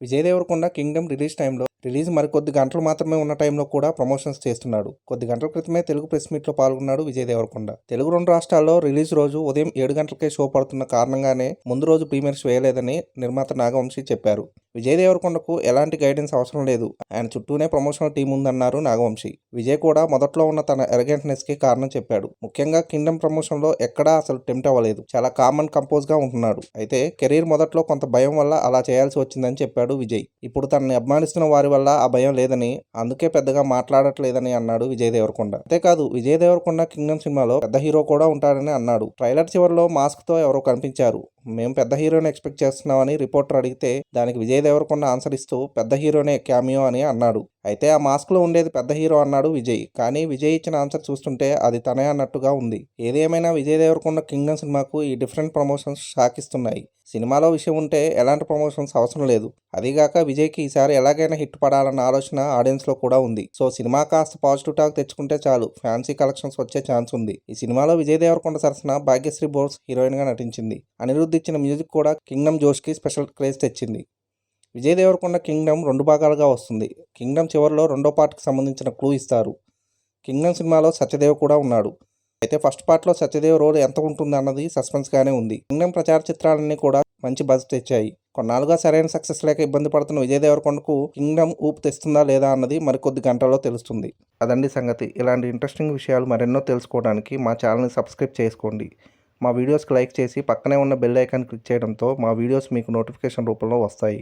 Vijay Deverakonda Kingdom release టైంలో release మరికొద్ది గంటలు మాత్రమే ఉన్న టైంలో కూడా ప్రమోషన్స్ చేస్తున్నాడు. కొద్ది గంటల క్రితమే తెలుగు ప్రెస్ మీట్లో పాల్గొన్నాడు విజయ్ దేవరకొండ తెలుగు రెండు రాష్ట్రాల్లో రిలీజ్ రోజు ఉదయం ఏడు గంటలకే షో పడుతున్న కారణంగానే ముందు రోజు ప్రీమియర్స్ వేయలేదని నిర్మాత నాగవంశీ చెప్పారు. విజయ్ దేవరకొండకు ఎలాంటి గైడెన్స్ అవసరం లేదు. ఆయన చుట్టూనే ప్రమోషనల్ టీం ఉందన్నారు నాగవంశీ. విజయ్ కూడా మొదట్లో ఉన్న తన ఎరగెంట్నెస్కి కారణం చెప్పాడు. ముఖ్యంగా కింగ్డమ్ ప్రమోషన్లో ఎక్కడా అసలు టెంప్ట్ అవ్వలేదు. చాలా కామన్ కంపోజ్గా ఉంటున్నాడు. అయితే కెరీర్ మొదట్లో కొంత భయం వల్ల అలా చేయాల్సి వచ్చిందని చెప్పాడు విజయ్. ఇప్పుడు తనని అభిమానిస్తున్న వారి వల్ల ఆ భయం లేదని అందుకే పెద్దగా మాట్లాడట్లేదని అన్నాడు విజయ్ దేవరకొండ అంతేకాదు విజయ్ దేవరకొండ కింగ్డమ్ సినిమాలో పెద్ద హీరో కూడా ఉంటాడని అన్నాడు. ట్రైలర్ చివరిలో మాస్క్తో ఎవరో కనిపించారు. మేము పెద్ద హీరోని ఎక్స్పెక్ట్ చేస్తున్నామని రిపోర్టర్ అడిగితే దానికి విజయ్ దేవరకొండ ఆన్సర్ ఇస్తూ పెద్ద హీరోనే క్యామియో అని అన్నాడు. అయితే ఆ మాస్క్లో ఉండేది పెద్ద హీరో అన్నాడు విజయ్. కానీ విజయ్ ఇచ్చిన ఆన్సర్ చూస్తుంటే అది తనే అన్నట్టుగా ఉంది. ఏదేమైనా విజయ్ దేవరకొండ కింగ్డమ్ సినిమాకు ఈ డిఫరెంట్ ప్రమోషన్స్ షాకిస్తున్నాయి. సినిమాలో విషయం ఉంటే ఎలాంటి ప్రమోషన్స్ అవసరం లేదు. అదిగాక విజయ్కి ఈసారి ఎలాగైనా హిట్ పడాలన్న ఆలోచన ఆడియన్స్లో కూడా ఉంది. సో సినిమా కాస్త పాజిటివ్ టాక్ తెచ్చుకుంటే చాలు. ఫ్యాన్సీ కలెక్షన్స్ వచ్చే ఛాన్స్ ఉంది. ఈ సినిమాలో విజయ్ దేవరకొండ సరసన భాగ్యశ్రీ బోర్స్ హీరోయిన్గా నటించింది. అనిరుద్ధ్ ఇచ్చిన మ్యూజిక్ కూడా కింగ్డమ్ జోష్కి స్పెషల్ క్రేజ్ తెచ్చింది. విజయ్ దేవరకొండ కింగ్డమ్ రెండు భాగాలుగా వస్తుంది. కింగ్డమ్ చివరిలో రెండో పార్ట్కి సంబంధించిన క్లూ ఇస్తారు. కింగ్డమ్ సినిమాలో సత్యదేవ్ కూడా ఉన్నాడు. అయితే ఫస్ట్ పార్ట్లో సత్యదేవ్ రోల్ ఎంత ఉంటుంది అన్నది సస్పెన్స్గానే ఉంది. కింగ్డమ్ ప్రచార చిత్రాలన్నీ కూడా మంచి బజ్ తెచ్చాయి. కొన్నాళ్ళుగా సరైన సక్సెస్ లేక ఇబ్బంది పడుతున్న విజయ్ దేవరకొండకు కింగ్డమ్ ఊపు తెస్తుందా లేదా అన్నది మరికొద్ది గంటల్లో తెలుస్తుంది. అదండి సంగతి. ఇలాంటి ఇంట్రెస్టింగ్ విషయాలు మరెన్నో తెలుసుకోవడానికి మా ఛానల్ని సబ్స్క్రైబ్ చేసుకోండి. మా వీడియోస్కి లైక్ చేసి పక్కనే ఉన్న బెల్ ఐకాన్ క్లిక్ చేయడంతో మా వీడియోస్ మీకు నోటిఫికేషన్ రూపంలో వస్తాయి.